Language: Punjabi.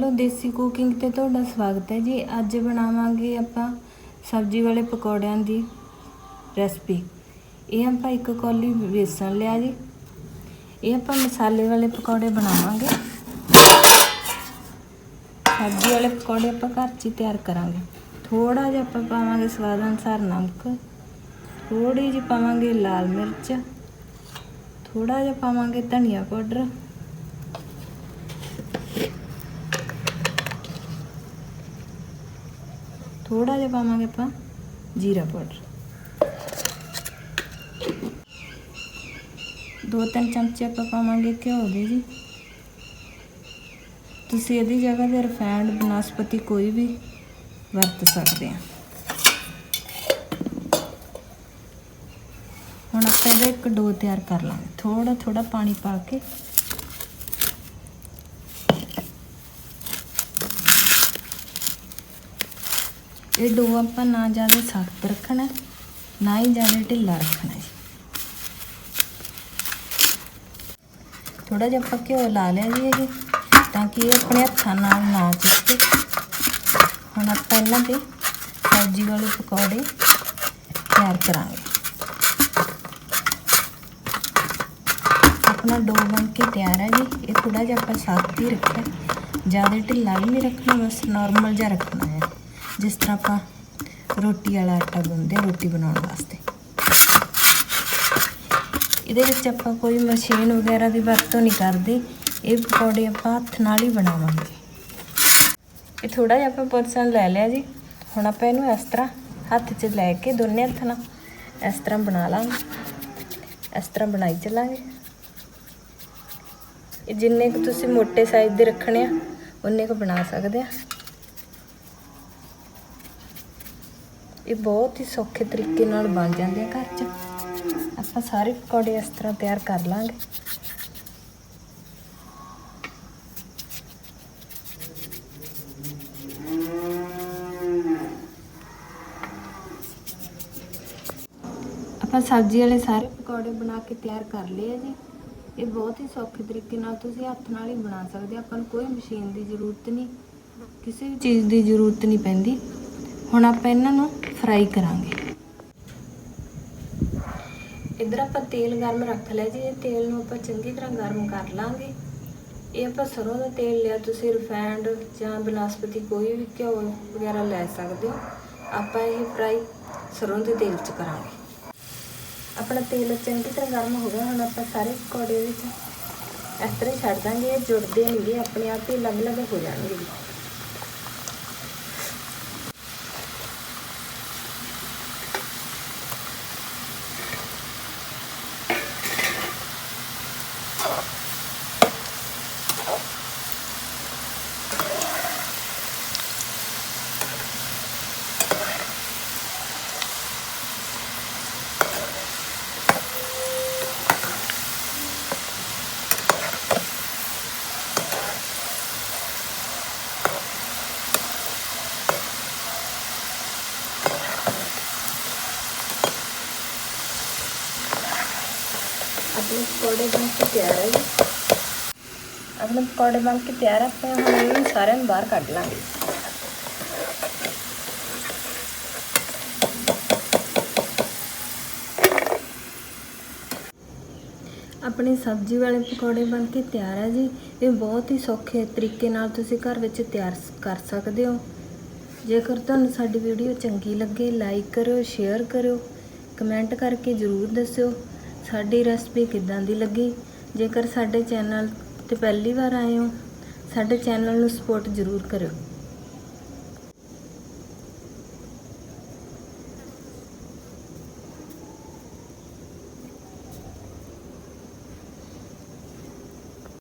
ਹੈਲੋ ਦੇਸੀ ਕੁਕਿੰਗ ਤੇ ਤੁਹਾਡਾ ਸਵਾਗਤ ਹੈ ਜੀ। ਅੱਜ ਬਣਾਵਾਂਗੇ ਆਪਾਂ ਸਬਜ਼ੀ ਵਾਲੇ ਪਕੌੜਿਆਂ ਦੀ ਰੈਸਪੀ ਇਹ ਆਪਾਂ ਇੱਕ ਕੌਲੀ ਬੇਸਣ ਲਿਆ ਜੀ। ਇਹ ਆਪਾਂ ਮਸਾਲੇ ਵਾਲੇ ਪਕੌੜੇ ਬਣਾਵਾਂਗੇ। ਸਬਜ਼ੀ ਵਾਲੇ ਪਕੌੜੇ ਆਪਾਂ ਘਰ 'ਚ ਹੀ ਤਿਆਰ ਕਰਾਂਗੇ। ਥੋੜਾ ਜਿਹਾ ਆਪਾਂ ਪਾਵਾਂਗੇ ਸਵਾਦ ਅਨੁਸਾਰ ਨਮਕ। ਥੋੜੀ ਜਿਹੀ ਪਾਵਾਂਗੇ ਲਾਲ ਮਿਰਚ। ਥੋੜਾ ਜਿਹਾ ਪਾਵਾਂਗੇ ਧਨੀਆ ਪਾਊਡਰ। ਥੋੜਾ ਜਿਹਾ ਪਾਵਾਂਗੇ ਆਪਾਂ ਜੀਰਾ ਪਾਊਡਰ। ਦੋ ਤਿੰਨ ਚਮਚੇ ਆਪਾਂ ਪਾਵਾਂਗੇ ਘਿਓ ਦੇ ਜੀ। ਤੁਸੀਂ ਇਹਦੀ ਜਗ੍ਹਾ ਤੇ ਰਿਫਾਈਂਡ ਬਨਸਪਤੀ ਕੋਈ ਵੀ ਵਰਤ ਸਕਦੇ ਆ। ਹੁਣ ਆਪਾਂ ਇਹਦਾ ਇੱਕ ਡੋ ਤਿਆਰ ਕਰ ਲਾਂਗੇ। ਥੋੜਾ ਥੋੜਾ ਪਾਣੀ ਪਾ ਕੇ ਇਹ ਡੋ ਆਪਾਂ ਨਾ ਜ਼ਿਆਦਾ ਸਖਤ ਰੱਖਣਾ, ਨਾ ਹੀ ਜ਼ਿਆਦਾ ਢਿੱਲਾ ਰੱਖਣਾ ਜੀ। ਥੋੜਾ ਜਿਹਾ ਆਪਾਂ ਘਿਓ ਲਾ ਲਿਆ ਜੀ ਇਹ, ਤਾਂ ਕਿ ਇਹ ਆਪਣੇ ਹੱਥਾਂ ਨਾਲ ਨਾ ਚਿਪਕੇ। ਹੁਣ ਆਪਾਂ ਇਹਨਾਂ ਦੇ ਸਬਜ਼ੀ ਵਾਲੇ ਪਕੌੜੇ ਤਿਆਰ ਕਰਾਂਗੇ। ਆਪਣਾ ਡੋ ਬਣ ਕੇ ਤਿਆਰ ਹੈ ਜੀ, ਇਹ ਥੋੜਾ ਜਿਹਾ ਆਪਾਂ ਸਖਤ ਹੀ ਰੱਖਣਾ, ਜ਼ਿਆਦਾ ਢਿੱਲਾ ਵੀ ਨਹੀਂ ਰੱਖਣਾ, ਬਸ ਨਾਰਮਲ ਜਿਹਾ ਰੱਖਣਾ ਹੈ। ਜਿਸ ਤਰ੍ਹਾਂ ਆਪਾਂ ਰੋਟੀ ਵਾਲਾ ਆਟਾ ਗੁੰਨਦੇ ਹਾਂ ਰੋਟੀ ਬਣਾਉਣ ਵਾਸਤੇ। ਇਹਦੇ ਵਿੱਚ ਆਪਾਂ ਕੋਈ ਮਸ਼ੀਨ ਵਗੈਰਾ ਦੀ ਵਰਤੋਂ ਨਹੀਂ ਕਰਦੇ। ਇਹ ਪਕੌੜੇ ਆਪਾਂ ਹੱਥ ਨਾਲ ਹੀ ਬਣਾਵਾਂਗੇ। ਇਹ ਥੋੜਾ ਜਿਹਾ ਆਪਾਂ ਪੋਰਸ਼ਨ ਲੈ ਲਿਆ ਜੀ। ਹੁਣ ਆਪਾਂ ਇਹਨੂੰ ਇਸ ਤਰ੍ਹਾਂ ਹੱਥ 'ਚ ਲੈ ਕੇ ਦੋਨੇ ਹੱਥ ਨਾਲ ਇਸ ਤਰ੍ਹਾਂ ਬਣਾ ਲਾਂਗੇ। ਇਸ ਤਰ੍ਹਾਂ ਬਣਾਈ ਚੱਲਾਂਗੇ। ਇਹ ਜਿੰਨੇ ਕੁ ਤੁਸੀਂ ਮੋਟੇ ਸਾਈਜ਼ ਦੇ ਰੱਖਣੇ ਆ ਉਨੇ ਕੁ ਬਣਾ ਸਕਦੇ ਆ। ਇਹ ਬਹੁਤ ਹੀ ਸੌਖੇ ਤਰੀਕੇ ਨਾਲ ਬਣ ਜਾਂਦੇ ਆ ਘਰ 'ਚ। ਆਪਾਂ ਸਾਰੇ ਪਕੌੜੇ ਇਸ ਤਰ੍ਹਾਂ ਤਿਆਰ ਕਰ ਲਾਂਗੇ। ਆਪਾਂ ਸਬਜ਼ੀ ਵਾਲੇ ਸਾਰੇ ਪਕੌੜੇ ਬਣਾ ਕੇ ਤਿਆਰ ਕਰ ਲਏ ਆ ਜੀ। ਇਹ ਬਹੁਤ ਹੀ ਸੌਖੇ ਤਰੀਕੇ ਨਾਲ ਤੁਸੀਂ ਹੱਥ ਨਾਲ ਹੀ ਬਣਾ ਸਕਦੇ ਆ। ਆਪਾਂ ਨੂੰ ਕੋਈ ਮਸ਼ੀਨ ਦੀ ਜ਼ਰੂਰਤ ਨਹੀਂ। ਕਿਸੇ ਵੀ ਚੀਜ਼ ਦੀ ਜ਼ਰੂਰਤ ਨਹੀਂ ਪੈਂਦੀ। ਹੁਣ ਆਪਾਂ ਇਹਨਾਂ ਨੂੰ ਫਰਾਈ ਕਰਾਂਗੇ। ਇਧਰ ਆਪਾਂ ਤੇਲ ਗਰਮ ਰੱਖ ਲਿਆ ਜੀ, ਇਹ ਤੇਲ ਨੂੰ ਆਪਾਂ ਚੰਗੀ ਤਰ੍ਹਾਂ ਗਰਮ ਕਰ ਲਾਂਗੇ। ਇਹ ਆਪਾਂ ਸਰੋਂ ਦਾ ਤੇਲ ਲਿਆ, ਤੁਸੀਂ ਰਿਫਾਈਂਡ ਜਾਂ ਬਨਸਪਤੀ ਕੋਈ ਵੀ ਘਿਓ ਵਗੈਰਾ ਲੈ ਸਕਦੇ ਹੋ। ਆਪਾਂ ਇਹ ਫਰਾਈ ਸਰੋਂ ਦੇ ਤੇਲ 'ਚ ਕਰਾਂਗੇ। ਆਪਣਾ ਤੇਲ ਚੰਗੀ ਤਰ੍ਹਾਂ ਗਰਮ ਹੋ ਗਿਆ, ਹੁਣ ਆਪਾਂ ਸਾਰੇ ਪਕੌੜੇ ਵਿੱਚ ਇਸ ਤਰ੍ਹਾਂ ਛੱਡ ਦਾਂਗੇ, ਇਹ ਜੁੜਦੇ ਨਹੀਂਗੇ ਆਪਣੇ ਆਪ ਹੀ ਅਲੱਗ-ਅਲੱਗ ਹੋ ਜਾਣਗੇ। ਜੀ ਆਪਣੇ ਪਕੌੜੇ ਬਣ ਕੇ ਤਿਆਰ ਹੈ ਜੀ ਆਪਣੇ ਪਕੌੜੇ ਬਣ ਕੇ ਤਿਆਰ ਆਪਾਂ ਹੁਣ ਇਹਨਾਂ ਸਾਰਿਆਂ ਨੂੰ ਬਾਹਰ ਕੱਢ ਲਾਂਗੇ ਆਪਣੀ ਸਬਜ਼ੀ ਵਾਲੇ ਪਕੌੜੇ ਬਣ ਕੇ ਤਿਆਰ ਹੈ ਜੀ ਇਹ ਬਹੁਤ ਹੀ ਸੌਖੇ ਤਰੀਕੇ ਨਾਲ ਤੁਸੀਂ ਘਰ ਵਿੱਚ ਤਿਆਰ ਕਰ ਸਕਦੇ ਹੋ ਜੇਕਰ ਤੁਹਾਨੂੰ ਸਾਡੀ ਵੀਡੀਓ ਚੰਗੀ ਲੱਗੇ ਲਾਈਕ ਕਰਿਓ ਸ਼ੇਅਰ ਕਰਿਓ ਕਮੈਂਟ ਕਰਕੇ ਜ਼ਰੂਰ ਦੱਸਿਓ ਸਾਡੀ ਰੈਸਪੀ ਕਿੱਦਾਂ ਦੀ ਲੱਗੀ? ਜੇਕਰ ਸਾਡੇ ਚੈਨਲ ਤੇ ਪਹਿਲੀ ਵਾਰ ਆਏ ਹੋ, ਸਾਡੇ ਚੈਨਲ ਨੂੰ ਸਪੋਰਟ ਜ਼ਰੂਰ ਕਰਿਓ।